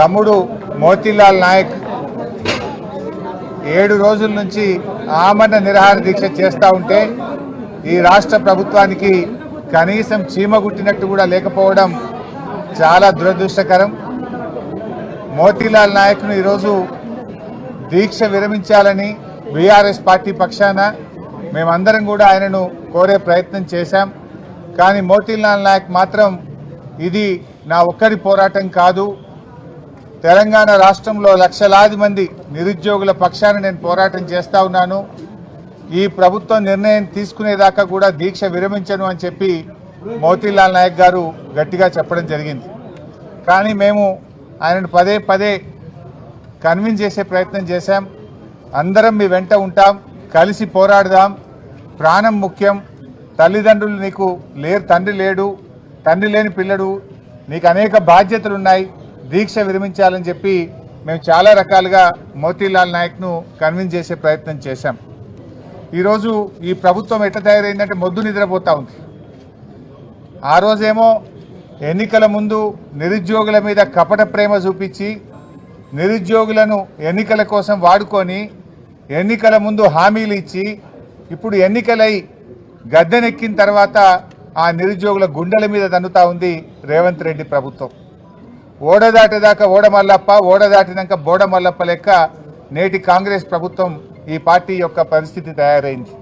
తమ్ముడు మోతీలాల్ నాయక్ ఏడు రోజుల నుంచి ఆమరణ నిరాహార దీక్ష చేస్తూ ఉంటే ఈ రాష్ట్ర ప్రభుత్వానికి కనీసం చీమ గుట్టినట్టు కూడా లేకపోవడం చాలా దురదృష్టకరం. మోతీలాల్ నాయక్ను ఈరోజు దీక్ష విరమించాలని బీఆర్ఎస్ పార్టీ పక్షాన మేమందరం కూడా ఆయనను కోరే ప్రయత్నం చేశాం. కానీ మోతీలాల్ నాయక్ మాత్రం ఇది నా ఒక్కరి పోరాటం కాదు. తెలంగాణ రాష్ట్రంలో లక్షలాది మంది నిరుద్యోగుల పక్షాన నేను పోరాటం చేస్తా ఉన్నాను. ఈ ప్రభుత్వం నిర్ణయం తీసుకునేదాకా కూడా దీక్ష విరమించను అని చెప్పి మోతీలాల్ నాయక్ గారు గట్టిగా చెప్పడం జరిగింది. కానీ మేము ఆయనను పదే పదే కన్విన్స్ చేసే ప్రయత్నం చేశాం. అందరం మీ వెంట ఉంటాం. కలిసి పోరాడదాం. ప్రాణం ముఖ్యం. తల్లిదండ్రులు నీకు లేరు తండ్రి లేడు తండ్రి లేని పిల్లడు నీకు అనేక బాధ్యతలు ఉన్నాయి దీక్ష విరమించాలని చెప్పి మేము చాలా రకాలుగా మోతీలాల్ నాయక్ను కన్విన్స్ చేసే ప్రయత్నం చేశాం. ఈరోజు ఈ ప్రభుత్వం ఎట్లా తయారైందంటే మొద్దు నిద్రపోతూ ఉంది. ఆ రోజేమో ఎన్నికల ముందు నిరుద్యోగుల మీద కపట ప్రేమ చూపించి నిరుద్యోగులను ఎన్నికల కోసం వాడుకొని ఎన్నికల ముందు హామీలు ఇచ్చి ఇప్పుడు ఎన్నికలై గద్దెనెక్కిన తర్వాత ఆ నిరుద్యోగుల గుండెల మీద దన్నుతా ఉంది రేవంత్ రెడ్డి ప్రభుత్వం. ఓడదాటేదాకా ఓడమల్లప్ప ఓడదాటినాక బోడమల్లప్ప లెక్క నేటి కాంగ్రెస్ ప్రభుత్వం ఈ పార్టీ యొక్క పరిస్థితి తయారైంది.